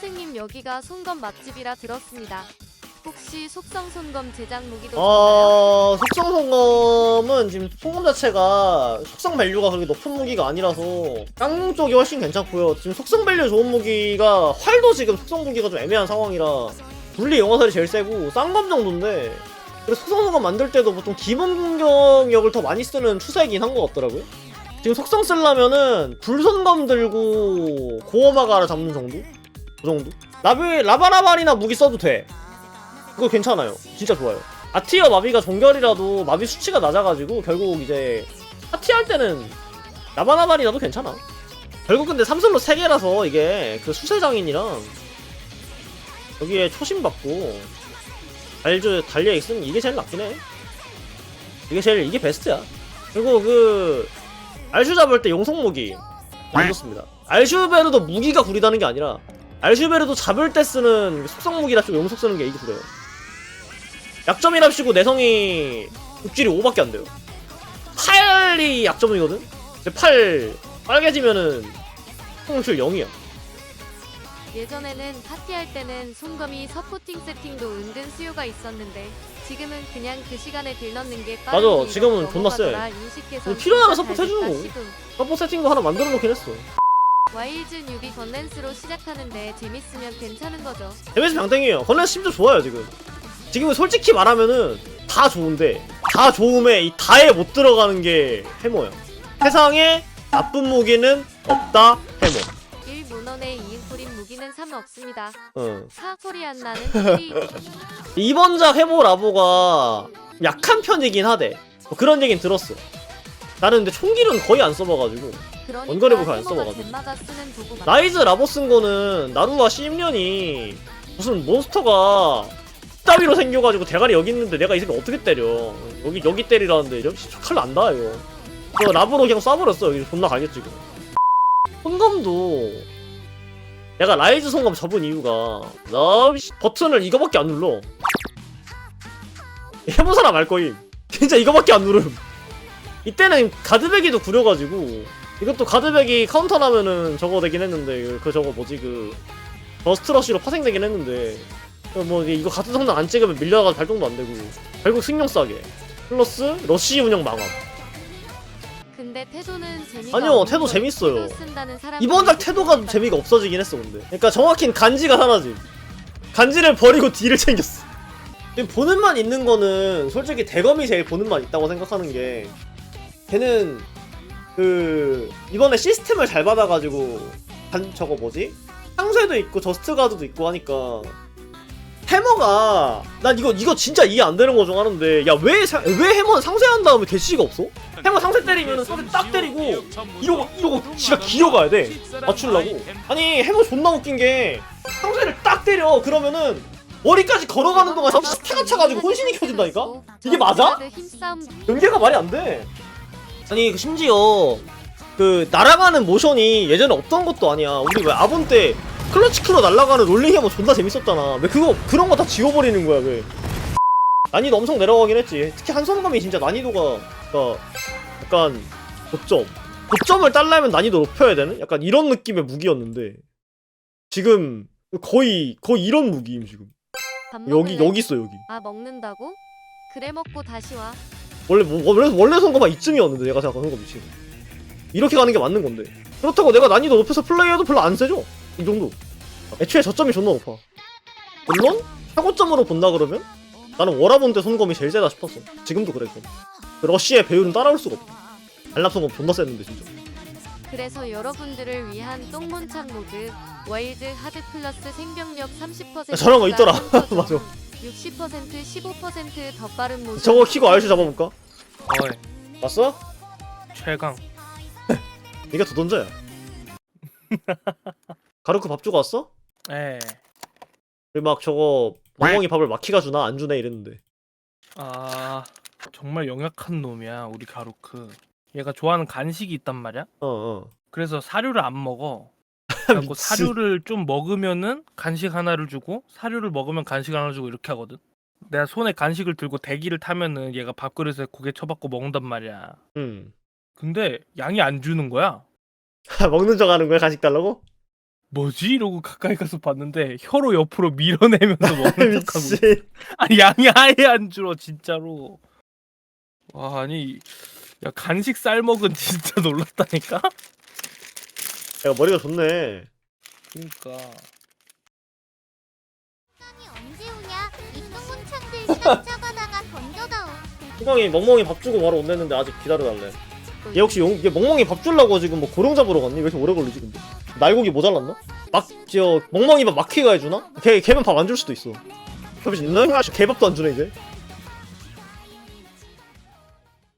선생님 여기가 손검 맛집이라 들었습니다. 혹시 속성 손검 제작 무기도? 어, 속성 송검은 지금 송검 자체가 속성 밸류가 그렇게 높은 무기가 아니라서 깡용 쪽이 훨씬 괜찮고요. 지금 속성 밸류 좋은 무기가 활도 지금 속성 무기가 좀 애매한 상황이라 분리 영화살이 제일 세고 쌍검 정도인데 그래서 속성 송검 만들 때도 보통 기본 공격력을 더 많이 쓰는 추세이긴 한 것 같더라고요. 지금 속성 쓰려면은 불손검 들고 고어마가를 잡는 정도? 그 정도? 라비, 라바라발이나 무기 써도 돼. 그거 괜찮아요. 진짜 좋아요. 아티어 마비가 종결이라도 마비 수치가 낮아가지고 결국 이제 파티 할 때는 라바나발이 나도 괜찮아. 결국 근데 삼슬로 3개라서 이게 그 수세장인이랑 여기에 초심 받고 달주 달려 있으면 이게 제일 낫긴 해. 이게 제일 이게 베스트야. 그리고 그 알슈 잡을 때 용성 무기 안 좋습니다. 알슈베르도 무기가 구리다는 게 아니라 알슈베르도 잡을 때 쓰는 속성 무기랍시고 용속 쓰는 게 이게 구려요. 약점이랍시고 내성이 육질이 5밖에 안 돼요. 8이 약점이거든? 이제 8 빨개지면은 성출 0이야. 예전에는 파티할 때는 손검이 서포팅 세팅도 은근 수요가 있었는데 지금은 그냥 그 시간에 딜 넣는 게 맞아, 빠른 지금은 존나 세. 인식해서 필요하면 서포트 해주는 잘 거고. 됐다, 시도. 서포 세팅도 하나 만들어 놓긴 했어. 와일즈 뉴비 건랜스로 시작하는데 재밌으면 괜찮은 거죠. MS 병땡이에요. 건랜스 심지어 좋아요, 지금. 지금은 솔직히 말하면은 다 좋은데, 다 좋음에 이 다에 못 들어가는 게 해머야. 세상에 나쁜 무기는 없다, 해머. 1문헌의 이응풀인 무기는 3 없습니다. 응. 사 소리 안 나는 소리. 이번 작 해보 라보가 약한 편이긴 하대. 뭐 그런 얘긴 들었어. 나는 근데 총기는 거의 안 써봐가지고. 그러니까 원거리 보고 안 맞- 라이즈 라보 쓴 거는 나루와 시임년이 무슨 몬스터가 따위로 생겨가지고 대가리 여기 있는데 내가 이 새끼 어떻게 때려. 여기, 여기 때리라는데 이러 칼 난다, 이거. 그 라보로 그냥 쏴버렸어. 여기 존나 가겠지, 이거. 손검도 내가 라이즈 손검 접은 이유가 나 씨, 버튼을 이거밖에 안 눌러. 해본 사람 알 거임. 진짜 이거밖에 안 누름. 이때는 가드배기도 구려가지고 이것도 가드백이 카운터 나면은 저거 되긴 했는데 그- 그 저거 뭐지 그 버스트러쉬로 파생되긴 했는데. 이게 이거 같은 성능 안 찍으면 밀려가지고 발동도 안 되고. 결국 승용 싸게. 플러스 러쉬 운영 망함. 근데 태도는 재미가 아니요 태도 걸 재밌어요. 이번 작 태도가 좀 재미가 없어지긴 했어 근데. 그러니까 정확히 간지가 사라짐. 간지를 버리고 D를 챙겼어. 보는 맛 있는 거는 솔직히 대검이 제일 보는 맛 있다고 생각하는 게 걔는 그 이번에 시스템을 잘 받아가지고 단 저거 뭐지 상쇄도 있고 저스트 가드도 있고 하니까 해머가 난 이거 이거 진짜 이해 안 되는 거 중 하나인데 야 왜 왜 해머는 상쇄한 다음에 대시가 없어? 해머 상쇄 때리면은 상쇄 딱 때리고 이러고 이러고 지가 기어가야 돼 맞추려고 아니 해머 존나 웃긴 게 상쇄를 딱 때려 그러면은 머리까지 걸어가는 동안 잠시 스타가 차가지고 혼신이 켜진다니까 이게 맞아? 연계가 말이 안 돼. 아니 그 심지어 그 날아가는 모션이 예전에 없던 것도 아니야. 우리 왜 아본 때 클러치크로 날아가는 롤링이 하면 존나 재밌었잖아. 왜 그거 그런 거 다 지워버리는 거야 왜? 난이도 엄청 내려가긴 했지. 특히 한성감이 진짜 난이도가 그러니까 약간 고점. 고점을 딸려면 난이도 높여야 되는? 약간 이런 느낌의 무기였는데 지금 거의 거의 이런 무기임 지금. 밥 여기? 여기 있어 여기. 아 먹는다고? 그래 먹고 다시 와. 원래 뭐- 원래 원래 선거가 이쯤이었는데 내가 생각하는 거 미친. 이렇게 가는 게 맞는 건데. 그렇다고 내가 난이도 높여서 플레이해도 별로 안 세죠. 이 정도. 애초에 저점이 존나 높아. 물론 최고점으로 본다 그러면 나는 워라본 때 손검이 제일 세다 싶었어. 지금도 그래. 그 러시의 배율은 따라올 수가 없어. 발납 손검 존나 셌는데 진짜. 그래서 여러분들을 위한 똥몬창 모드 와일드 하드 플러스 생명력 30% 저런 거 있더라. 맞아. 60% 15%더 빠른 모션 저거 키고 아저씨 잡아볼까? 어이 봤어? 최강 이게 도던자야. 가루크 밥 주고 왔어? 에. 그리고 막 저거 멍멍이 밥을 마키가 주나 안 주네 이랬는데. 아 정말 영약한 놈이야 우리 가루크 얘가 좋아하는 간식이 있단 말이야 어 어. 그래서 사료를 안 먹어 그래갖고 미친. 사료를 좀 먹으면은 간식 하나를 주고 사료를 먹으면 간식 하나 주고 이렇게 하거든 내가 손에 간식을 들고 대기를 타면은 얘가 밥그릇에 고개 쳐박고 먹는단 말이야 음. 근데 양이 안 주는 거야 먹는 척 하는 거야 간식 달라고? 뭐지 이러고 가까이 가서 봤는데 혀로 옆으로 밀어내면서 먹는 척하고 있어. 미친 아니 양이 아예 안 줄어 진짜로 와 아니 야 간식 쌀 먹은 진짜 놀랐다니까 야 머리가 좋네 그니까 언제 오냐? 이 똥문창들 시간 잡아다가 던져다오. 후광이 멍멍이 밥 주고 바로 온댔는데 아직 기다려달래 얘 혹시 용, 얘 멍멍이 밥 주려고 지금 뭐 고령 잡으러 갔니? 왜 이렇게 오래 걸리지 근데? 날고기 모자랐나? 막, 저, 멍멍이 밥 막히가 해주나? 걔, 걔만 밥안 줄 수도 있어. 협이 있나? 개밥도 안 주네 이제